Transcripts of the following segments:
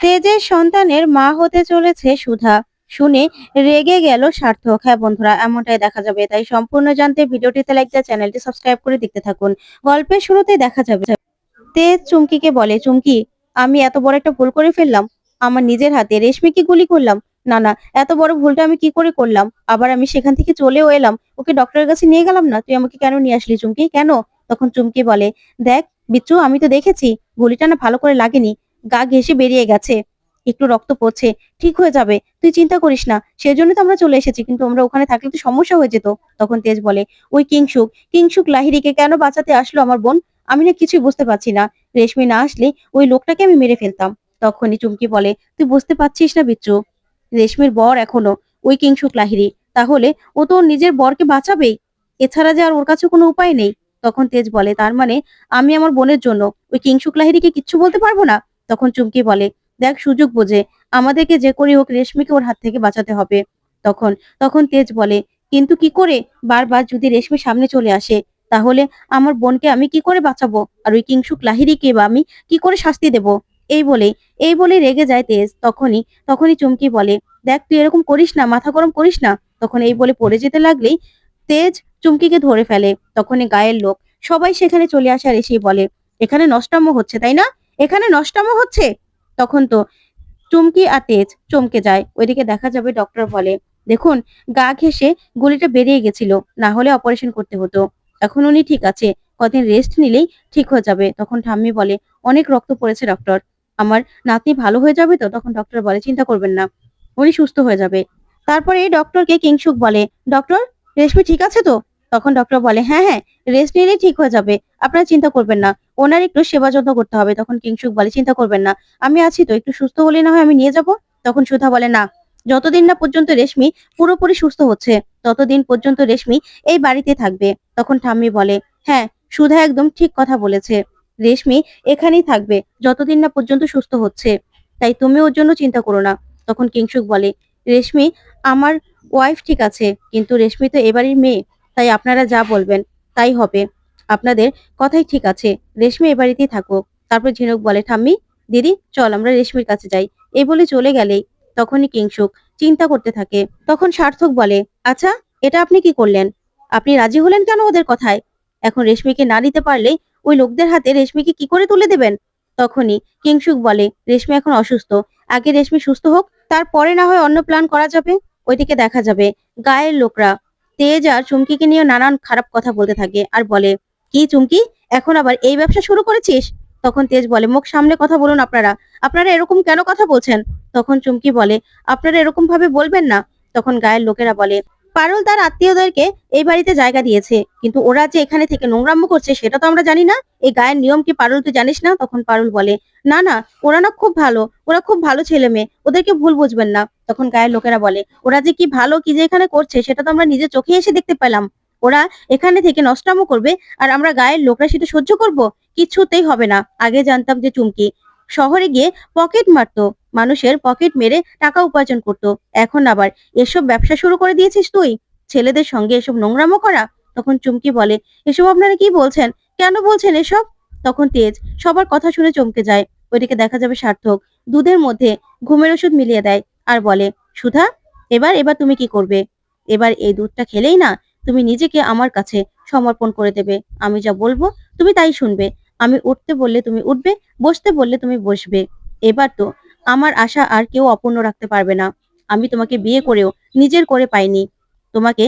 তেজের সন্তানের মা হতে চলেছে সুধা। শুনে রেগে গেল সার্থক। হ্যাঁ বন্ধুরা, এমনটাই দেখা যাবে। তাই সম্পূর্ণ জানতে ভিডিওটিতে লাইক দিয়ে চ্যানেলটি সাবস্ক্রাইব করে দেখতে থাকুন। গল্পের শুরুতেই দেখা যাবে। তেজ চুমকিকে বলে, চুমকি, আমি এত বড় একটা ভুল করে ফেললাম। আমার নিজের হাতে রেশমিকে গুলি করলাম? না না, এত বড় ভুলটা আমি কি করে করলাম? আবার আমি সেখান থেকে চলেও এলাম। ওকে ডক্টরের কাছে নিয়ে গেলাম না? তুই আমাকে কেন নিয়ে আসলি চুমকি? কেন? তখন চুমকি বলে, দেখ, বিচ্ছু, আমি তো দেখেছি। গুলিটা না ভালো করে লাগেনি। গা ঘেসে বেরিয়ে গেছে। একটু রক্ত পড়ছে, ঠিক হয়ে যাবে, তুই চিন্তা করিস না সেজন্য তো আমরা চলে এসেছি, কিন্তু আমরা ওখানে থাকলে তো সমস্যা হয়ে যেত, তখন তেজ বলে। ওই কিংসুক কিংসুক লাহিরিকে কেন বাঁচাতে আসলো আমার বোন? আমি না কিছুই বুঝতে পারছি না। রেশমি না আসলে ওই লোকটাকে আমি মেরে ফেলতাম। তখনই চুমকি বলে, তুই বুঝতে পারছিস না বিচ্ছু, রেশমির বর এখনও ওই কিংসুক লাহিরি তাহলে ও তো নিজের বরকে বাঁচাবেই। এছাড়া যে আর ওর কাছে কোনো উপায় নেই? তখন তেজ বলে, তার মানে আমি আমার বোনের জন্য ওই কিংসুক লাহিরিকে কিচ্ছু বলতে পারব না? তখন চুমকি বলে, দেখ, সুযোগ বোঝে, আমাদেরকে যে করে হোক রেশমিকে ওর হাত থেকে বাঁচাতে হবে। তখন তখন তেজ বলে, কিন্তু কি করে? বারবার যদি রেশমি সামনে চলে আসে, তাহলে আমার বোনকে আমি কি করে বাঁচাবো? আর ওই কিংসুক লাহিরিকে বা আমি কি করে শাস্তি দেব? এই বলে এই বলে রেগে যায় তেজ। তখনই তখনই চুমকি বলে, দেখ, তুই এরকম করিস না, মাথা গরম করিস না। তখন এই বলে পড়ে যেতে লাগলেই তেজ চুমকিকে ধরে ফেলে। তখনই গায়ের লোক সবাই সেখানে চলে আসে আর এসেই বলে, এখানে নষ্টাম্য হচ্ছে, তাই না? এখানে নষ্টাম্য হচ্ছে? তখন তো চুমকি আর তেজ চমকে যায়। ওইদিকে দেখা যাবে ডক্টর বলে, দেখুন, গা ঘেসে গুলিটা বেরিয়ে গেছিল, না হলে অপারেশন করতে হতো। এখন উনি ঠিক আছে, কদিন রেস্ট নিলেই ঠিক হয়ে যাবে। তখন ঠাম্মি বলে, অনেক রক্ত পড়েছে ডক্টর আমার নাতনি ভালো হয়ে যাবে তো? তখন ডক্টর বলে, চিন্তা করবেন না, উনি সুস্থ হয়ে যাবে। তারপরে ডক্টরকে কিংসুক বলে ডক্টর রেশমি ঠিক আছে তো? তখন ডক্টর বলে হ্যাঁ হ্যাঁ রেস্ট নিলেই ঠিক হয়ে যাবে, আপনারা চিন্তা করবেন না। ওনার একটু সেবা যত্ন করতে হবে। তখন কিংসুক বলে, চিন্তা করবেন না, আমি আছি তো, একটু সুস্থ হলে না হয় আমি নিয়ে যাব? তখন সুধা বলে, না, যতদিন না পর্যন্ত রেশমি পুরোপুরি সুস্থ হচ্ছে, ততদিন পর্যন্ত রেশমি এই বাড়িতে থাকবে। তখন ঠাম্মি বলে হ্যাঁ সুধা একদম ঠিক কথা বলেছে, রেশমি এখানেই থাকবে, যতদিন না পর্যন্ত সুস্থ হচ্ছে, তাই তুমি ওর জন্য চিন্তা করো না। তখন কিংসুক বলে, রেশমি, আমার ওয়াইফ ঠিক আছে, কিন্তু রেশমি তো এবারই মেয়ে। তাই আপনারা যা বলবেন তাই হবে। আপনাদের কথাই ঠিক আছে। রেশমি এ বাড়িতেই থাকুক। তারপর ঝিনুক বলে, ঠাম্মি, দিদি, চল আমরা রেশমির কাছে যাই। এই বলে চলে গেলেই তখনই কিংসুক চিন্তা করতে থাকে। তখন সার্থক বলে আচ্ছা এটা আপনি কি করলেন? আপনি রাজি হলেন কেন ওদের কথায়? এখন রেশমিকে না নিতে পারলে ওই লোকদের হাতে রেশমিকে কি করে তুলে দেবেন? তখনই কিংসুক বলে, রেশমি এখন অসুস্থ। আগে রেশমি সুস্থ হোক, তারপরে না হয় অন্য প্ল্যান করা যাবে? ওইদিকে দেখা যাবে। গায়ের লোকরা তেজ আর চুমকিকে নিয়ে নানান খারাপ কথা বলতে থাকে। আর বলে, কি চুমকি? এখন আবার এই ব্যবসা শুরু করেছিস? তখন তেজ বলে, মুখ সামনে কথা বলুন আপনারা। আপনারা এরকম কেন কথা বলছেন? তখন চুমকি বলে, আপনারা এরকম ভাবে বলবেন না। তখন গায়ের লোকেরা বলে পারুল তার আত্মীয়দেরকে এই বাড়িতে জায়গা দিয়েছে। কিন্তু ওরা যে এখানে থেকে নোংরাম্য করছে সেটা তো আমরা জানি না। এই গায়ের নিয়ম কি পারুল তুই জানিস না? তখন পারুল বলে, না না, ওরা না খুব ভালো। ওরা খুব ভালো ছেলে মেয়ে। ওদেরকে ভুল বুঝবেন না। তখন গায়ের লোকেরা বলে, ওরা যে কি ভালো, কি যে এখানে করছে, সেটা তো আমরা নিজের চোখে এসে দেখতে পেলাম। ওরা এখানে থেকে নষ্টামো করবে আর আমরা গায়ের লোকরা সেটা সহ্য করব? কিছুতেই হবে না। আগে জানতাম যে চুমকি। শহরে গিয়ে পকেট মারতো। মানুষের পকেট মেরে টাকা উপার্জন করত। এখন আবার এসব ব্যবসা শুরু করে দিয়েছিস তুই? ছেলেদের সঙ্গে এসব নোংরামো করা? তখন চুমকি বলে, এসব আপনারা কি বলছেন? কেন বলছেন এসব? তখন তেজ সবার কথা শুনে চমকে যায়। ওইদিকে দেখা যাবে সার্থক দুধের মধ্যে ঘুমের ওষুধ মিলিয়ে দেয় আর বলে, সুধা, এবার এবার তুমি কি করবে? এবার এই দুধটা খেলেই না তুমি নিজেকে আমার কাছে সমর্পণ করে দেবে। আমি যা বলব তুমি তাই শুনবে। আমি উঠতে বললে তুমি উঠবে, বসতে বললে তুমি বসবে। এবার তো আমার আশা আর কেউ অপূর্ণ রাখতে পারবে না। আমি তোমাকে বিয়ে করেও নিজের করে পাইনি। তোমাকে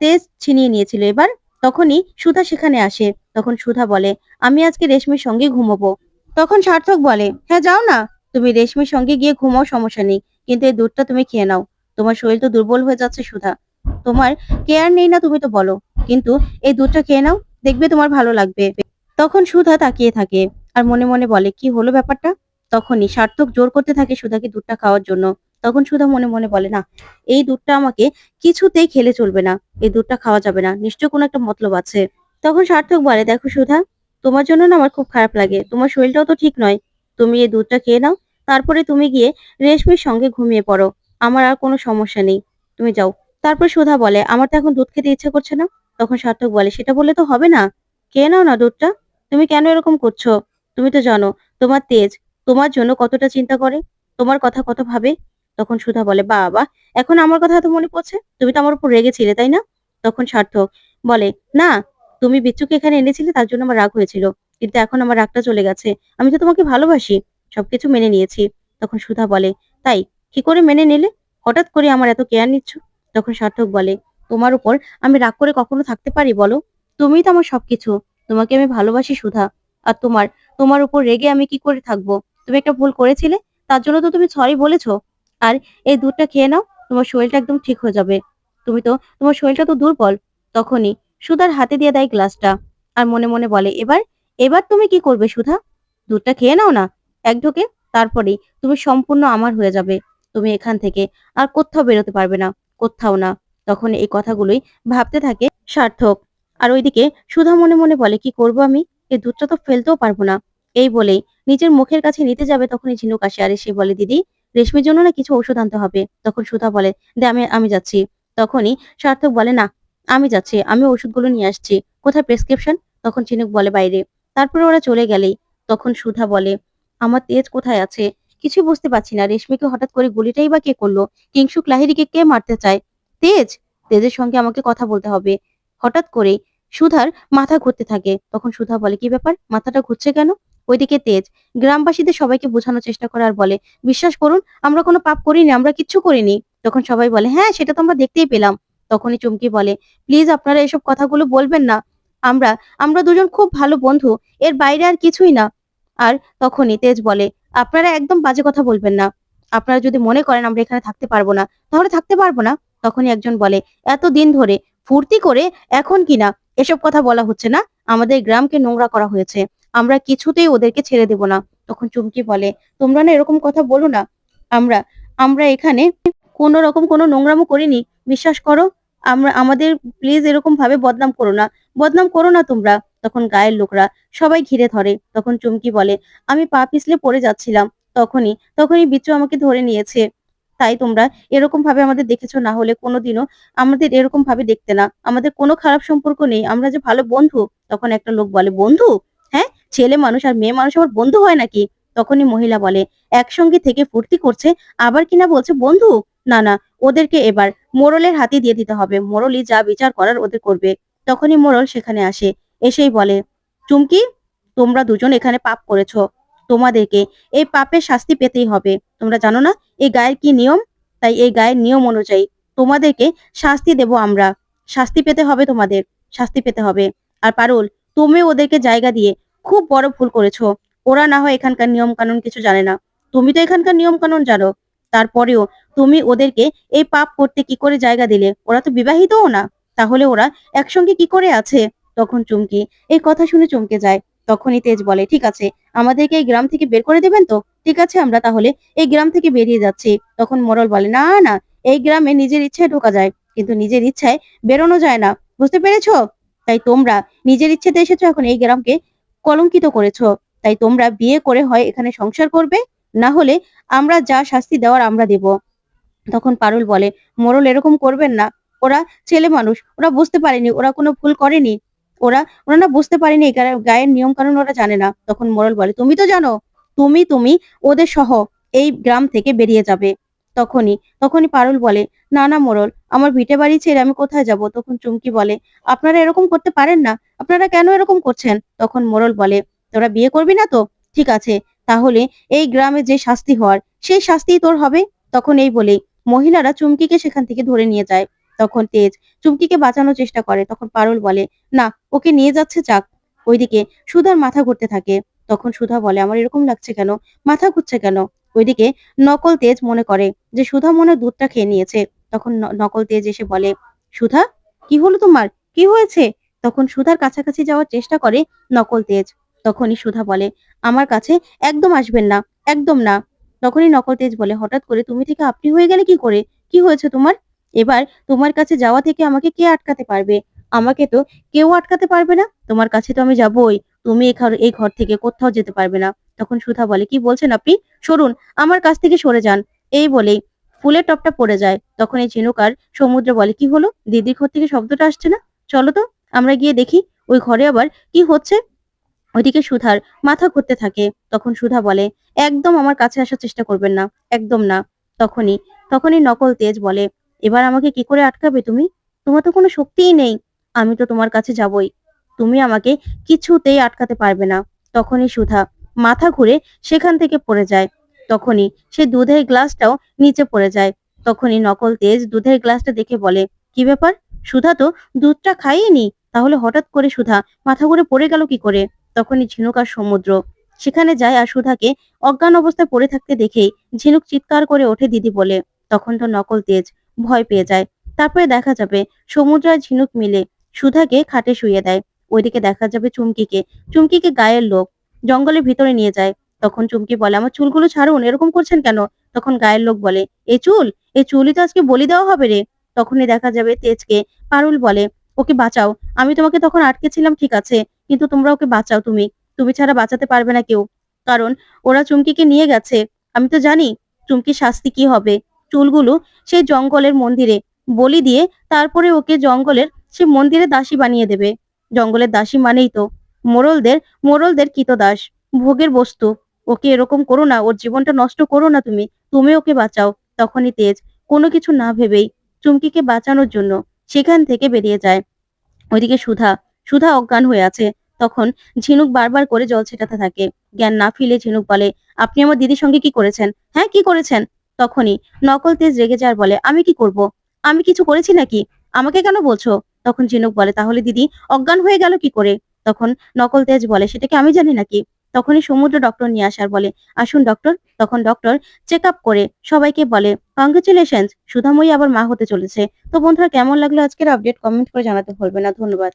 তেজ ছিনিয়ে নিয়েছিল। এবার তখনই সুধা সেখানে আসে। তখন সুধা বলে, আমি আজকে রেশমির সঙ্গে ঘুমোবো। তখন সার্থক বলে হ্যাঁ যাও না। তুমি রেশমির সঙ্গে গিয়ে ঘুমাও, সমস্যা নেই। কিন্তু এই দুধটা তুমি খেয়ে নাও। তোমার শরীর তো দুর্বল হয়ে যাচ্ছে সুধা। তোমার কেয়ার নেই না, তুমি তো বলো। কিন্তু এই দুধটা খেয়ে নাও। দেখবে তোমার ভালো লাগবে। তখন সুধা তাকিয়ে থাকে আর মনে মনে বলে, কি হলো ব্যাপারটা? তখনই সার্থক জোর করতে থাকে সুধাকে দুধটা খাওয়ার জন্য। তখন সুধা মনে মনে বলে, না, এই দুধটা আমাকে কিছুতেই খেলে চলবে না। এই দুধটা খাওয়া যাবে না। নিশ্চয় কোনো একটা মতলব আছে। তখন সার্থক বলে, দেখো সুধা, তোমার জন্য না আমার খুব খারাপ লাগে। তোমার শরীরটাও তো ঠিক নয়। তুমি এই দুধটা খেয়ে নাও। তারপরে তুমি গিয়ে রেশমির সঙ্গে ঘুমিয়ে পড়ো। আমার আর কোনো সমস্যা নেই। তুমি যাও। তারপর সুধা বলে, আমার তো এখন দুধ খেতে ইচ্ছা করছে না। তখন সার্থক বলে, সেটা বললে তো হবে না। খেয়ে নাও না দুধটা। তুমি কেন এরকম করছ? তুমি তো জানো, তোমার তেজ তোমার জন্য কতটা চিন্তা করে? তোমার কথা কত ভাবে? তখন সুধা বলে, বাবা, এখন আমার কথা এত মনে পড়ছে? তুমি তো আমার উপর রেগেছিলে তাই না? তখন সার্থক বলে, না, তুমি বিচ্ছুকে এখানে এনেছিলে, তার জন্য আমার রাগ হয়েছিল। কিন্তু এখন আমার রাগটা চলে গেছে। আমি তো তোমাকে ভালোবাসি, সবকিছু মেনে নিয়েছি। তখন সুধা বলে, তাই, কি করে মেনে নিলে? হঠাৎ করে আমার এত কেয়ার নিচ্ছ? তখন সার্থক বলে, তোমার উপর আমি রাগ করে কখনো থাকতে পারি বলো? তুমিই তো আমার সবকিছু। তোমাকে আমি ভালোবাসি সুধা। আর তোমার তোমার উপর রেগে আমি কি করে থাকব? তুমি একটা ভুল করেছিলে, তার জন্য তো তুমি সরি বলেছ। আর এই দুধটা খেয়ে নাও, তোমার শরীরটা একদম ঠিক হয়ে যাবে। তুমি তো, তোমার শরীরটা তো দুর্বল তখনই। সুধার হাতে দিয়ে দেয় গ্লাসটা আর মনে মনে বলে, এবার এবার তুমি কি করবে সুধা? দুধটা খেয়ে নাও না? এক ঢোকে, তারপরেই তুমি সম্পূর্ণ আমার হয়ে যাবে। তুমি এখান থেকে আর কোথাও বেরোতে পারবে না, কোথাও না। তখন এই কথাগুলোই ভাবতে থাকে সার্থক। আর ওইদিকে সুধা মনে মনে বলে, কি করব আমি? এই দুধটা তো ফেলতেও পারব না। এই বলেই নিজের মুখের কাছে নিতে যাবে তখনই ঝিনুক আসে। আর এসে বলে, দিদি, রেশমির জন্য না কিছু ওষুধ আনতে হবে? তখন সুধা বলে, দে, আমি আমি যাচ্ছি। তখনই সার্থক বলে, না, আমি যাচ্ছি, আমি ওষুধগুলো নিয়ে আসছি। কোথায় প্রেসক্রিপশন? তখন ঝিনুক বলে, বাইরে। তারপরে ওরা চলে গেলেই তখন সুধা বলে, আমার তেজ কোথায় আছে? কিছুই বুঝতে পারছি না। রেশমিকে হঠাৎ করে গুলিটাই বা কে করল? কিংসুক লাহিরিকে কে মারতে চায়? তেজ? তেজের সঙ্গে আমাকে কথা বলতে হবে। হঠাৎ করে সুধার মাথা ঘুরতে থাকে। তখন সুধা বলে, কি ব্যাপার? মাথাটা ঘুরছে কেন? ওইদিকে তেজ। গ্রামবাসীদের সবাইকে বোঝানোর চেষ্টা করে আর বলে, বিশ্বাস করুন, আমরা কোনো পাপ করিনি, আমরা কিচ্ছু করিনি। তখন সবাই বলে হ্যাঁ সেটা তো আমরা দেখতেই পেলাম। তখনই চুমকি বলে, প্লিজ আপনারা এসব কথাগুলো বলবেন না। আমরা আমরা দুজন খুব ভালো বন্ধু, এর বাইরে আর কিছুই না। আর তখনই তেজ বলে, আপনারা একদম বাজে কথা বলবেন না। আপনারা যদি মনে করেন আমরা এখানে থাকতে পারব না, তাহলে থাকতে পারব না। তখনই একজন বলে এত দিন ধরে ফুর্তি করে এখন কিনা এসব কথা বলা হচ্ছে না? আমাদের গ্রামকে নোংরা করা হয়েছে। আমরা কিছুতেই ওদেরকে ছেড়ে দেব না। তখন চুমকি বলে, তোমরা না এরকম কথা বলো না। আমরা আমরা এখানে কোনো রকম কোনো নোংরামো করিনি। বিশ্বাস করো, আমরা, আমাদের প্লিজ এরকম ভাবে বদনাম করো না। বদনাম করো না তোমরা। তখন গায়ের লোকরা সবাই ঘিরে ধরে। তখন চুমকি বলে, আমি পা পিছলে পড়ে যাচ্ছিলাম। তখনই তখনই বিচ্ছু আমাকে ধরে নিয়েছে। তাই তোমরা এরকম ভাবে আমাদের দেখেছ, না হলে কোনোদিনও আমাদের এরকম ভাবে দেখতে না। আমাদের কোনো খারাপ সম্পর্ক নেই। আমরা যে ভালো বন্ধু। তখন একটা লোক বলে, বন্ধু ছেলে মানুষ আর মেয়ে মানুষ আবার বন্ধু হয় নাকি? তখনই মহিলা বলে, একসঙ্গে থেকে ফুর্তি করছে, আবার কিনা বলছে বন্ধু? না না, ওদেরকে এবার মোড়লের হাতে দিয়ে দিতে হবে। মোড়লই যা বিচার করার ওদের করবে। তখনই মোড়ল সেখানে আসে, এসেই বলে, চুমকি, তোমরা দুজন এখানে পাপ করেছ। তোমাদেরকে এই পাপের শাস্তি পেতেই হবে। তোমরা জানো না, এই গায়ের কি নিয়ম? তাই এই গায়ের নিয়ম অনুযায়ী তোমাদেরকে শাস্তি দেব আমরা। শাস্তি পেতে হবে তোমাদের, শাস্তি পেতে হবে। আর পারুল, তুমি ওদেরকে জায়গা দিয়ে খুব বড় ভুল করেছ। ওরা না হয় এখানকার নিয়ম কানুন কিছু জানে না। তুমি তো এখানকার নিয়ম কানুন জানো। তারপরেও তুমি ওদেরকে এই পাপ করতে কি করে জায়গা দিলে? ওরা তো বিবাহিতও না। তাহলে ওরা একসঙ্গে কি করে আছে? তখন চুমকি, এই কথা শুনে চমকে যায়। তখনই তেজ বলে, ঠিক আছে, আমাদেরকে এই গ্রাম থেকে বের করে দেবেন তো? ঠিক আছে, আমরা তাহলে এই গ্রাম থেকে বেরিয়ে যাচ্ছি। তখন মোরল বলে, না না, এই গ্রামে নিজের ইচ্ছায় ঢোকা যায়, কিন্তু নিজের ইচ্ছায় বেরোনো যায় না। বুঝতে পেরেছ? তাই তোমরা নিজের ইচ্ছেতে এসেছ এখন এই গ্রামকে কলঙ্কিত করেছ। তাই তোমরা বিয়ে করে হয় এখানে সংসার করবে, না হলে আমরা যা শাস্তি দেওয়ার আমরা দেব। তখন পারুল বলে, মোরল এরকম করবেন না। ওরা ছেলে মানুষ, ওরা বুঝতে পারেনি, ওরা কোনো ভুল করেনি। ওরা ওরা না বুঝতে পারেনি গায়ের নিয়ম কানুন ওরা জানে না। তখন মোরল বলে, তুমি তো জানো, তুমি তুমি ওদের সহ এই গ্রাম থেকে বেরিয়ে যাবে। তখনই তখনই পারুল বলে, না না, মোরল, আমার ভিটে বাড়ি ছেড়ে আমি কোথায় যাব? তখন চুমকি বলে, আপনারা এরকম করতে পারেন না, আপনারা কেন এরকম করছেন? তখন মোরল বলে, তোরা বিয়ে করবি না তো? ঠিক আছে, তাহলে এই গ্রামে যে শাস্তি হওয়ার, সেই শাস্তি তোর হবে? তখন এই বলেই মহিলারা চুমকিকে সেখান থেকে ধরে নিয়ে যায়। তখন তেজ চুমকিকে বাঁচানোর চেষ্টা করে। তখন পারুল বলে, না, ওকে নিয়ে যাচ্ছে যাক ওইদিকে সুধার মাথা ঘুরতে থাকে। তখন সুধা বলে, আমার এরকম লাগছে কেন? মাথা ঘুরছে কেন? ওইদিকে নকল তেজ মনে করে যে সুধা মনে দুধটা খেয়ে নিয়েছে। তখন নকল তেজ এসে বলে, সুধা, কি হলো তোমার? কি হয়েছে? তখন সুধার কাছাকাছি যাওয়ার চেষ্টা করে নকল তেজ। তখনই সুধা বলে, আমার কাছে একদম আসবেন না, একদম না। তখনই নকল তেজ বলে, হঠাৎ করে তুমি থেকে আপনি হয়ে গেলে কি করে? কি হয়েছে তোমার? এবার তোমার কাছে যাওয়া থেকে আমাকে কে আটকাতে পারবে? আমাকে তো কেউ আটকাতে পারবে না। তোমার কাছে তো আমি যাবই। তুমি এই ঘর থেকে কোথাও যেতে পারবে না। তখন সুধা বলে, কি বলছেন আপনি? সরুন, আমার কাছ থেকে সরে যান। এই বলেই ফুলের টপটা পড়ে যায়। তখন এই ঝিনুক আর সমুদ্র বলে, কি হলো? দিদির ঘর থেকে শব্দটা আসছে না? চলো তো, আমরা গিয়ে দেখি ওই ঘরে আবার কি হচ্ছে? ওইদিকে সুধার মাথা ঘুরতে থাকে। তখন সুধা বলে, একদম আমার কাছে আসার চেষ্টা করবেন না, একদম না। তখনই তখনই নকল তেজ বলে, এবার আমাকে কি করে আটকাবে তুমি? তোমার তো কোনো শক্তিই নেই। আমি তো তোমার কাছে যাবই। তুমি আমাকে কিছুতেই আটকাতে পারবে না। তখনই সুধা মাথা ঘুরে সেখান থেকে পড়ে যায়। তখনই সে দুধের গ্লাসটাও নিচে পড়ে যায়। তখনই নকল তেজ দুধের গ্লাসটা দেখে বলে, কি ব্যাপার? সুধা তো দুধটা খাইয়েনি তাহলে হঠাৎ করে সুধা মাথা ঘুরে পড়ে গেল কি করে? তখনই ঝিনুক আর সমুদ্র সেখানে যায় আর সুধাকে অজ্ঞান অবস্থায় পড়ে থাকতে দেখেই ঝিনুক চিৎকার করে ওঠে দিদি বলে। তখন তো নকল তেজ ভয় পেয়ে যায়। তারপরে দেখা যাবে সমুদ্র আর ঝিনুক মিলে সুধাকে খাটে শুয়ে দেয়। ওইদিকে দেখা যাবে চুমকিকে। চুমকিকে গায়ের লোক। জঙ্গলের ভিতরে নিয়ে যায়। তখন চুমকি বলে, আমার চুলগুলো ছাড়ুন, এরকম করছেন কেন? তখন গায়ের লোক বলে, এ চুল? এই চুলই তো আজকে বলি দেওয়া হবে রে। তখনই দেখা যাবে তেজকে পারুল বলে, ওকে বাঁচাও, আমি তোমাকে তখন আটকেছিলাম, ঠিক আছে, কিন্তু তোমরা ওকে বাঁচাও তুমি। তুমি ছাড়া বাঁচাতে পারবে না কেউ। কারণ ওরা চুমকিকে নিয়ে গেছে। আমি তো জানি চুমকির শাস্তি কি হবে। চুলগুলো সেই জঙ্গলের মন্দিরে, বলি দিয়ে তারপরে ওকে জঙ্গলের সে মন্দিরে দাসী বানিয়ে দেবে। জঙ্গলের দাসী মানেই তো মোড়লদের মোরলদের দাস ভোগের বস্তু। ওকে এরকম করো না, ওর জীবনটা নষ্ট করো না তুমি। তুমি ওকে বাঁচাও, তখনই তেজ। কোনো কিছু না ভেবেই চুমকিকে বাঁচানোর জন্য সেখান থেকে বেরিয়ে যায়। ওইদিকে সুধা সুধা অজ্ঞান হয়ে আছে। তখন ঝিনুক বারবার করে জল ছেটাতে থাকে। জ্ঞান না ফিলে ঝিনুক বলে, আপনি আমার দিদির সঙ্গে কি করেছেন? হ্যাঁ কি করেছেন? তখনই নকল তেজ রেগে যার বলে, আমি কি করব? আমি কিছু করেছি নাকি? আমাকে কেন বলছো? তখন ঝিনুক বলে, তাহলে দিদি অজ্ঞান হয়ে গেল কি করে? তখন নকল তেজ বলে, সেটাকে আমি জানি নাকি? তখনই সমুদ্র ডক্টর নিয়ে আসার বলে, আসুন ডক্টর তখন ডক্টর চেক আপ করে সবাইকে বলে কংগ্রেচুলেশন সুধাময়ী আবার মা হতে চলেছে। তো বন্ধুরা, কেমন লাগল আজকের আপডেট কমেন্ট করে জানাতে ভুলবে না। ধন্যবাদ।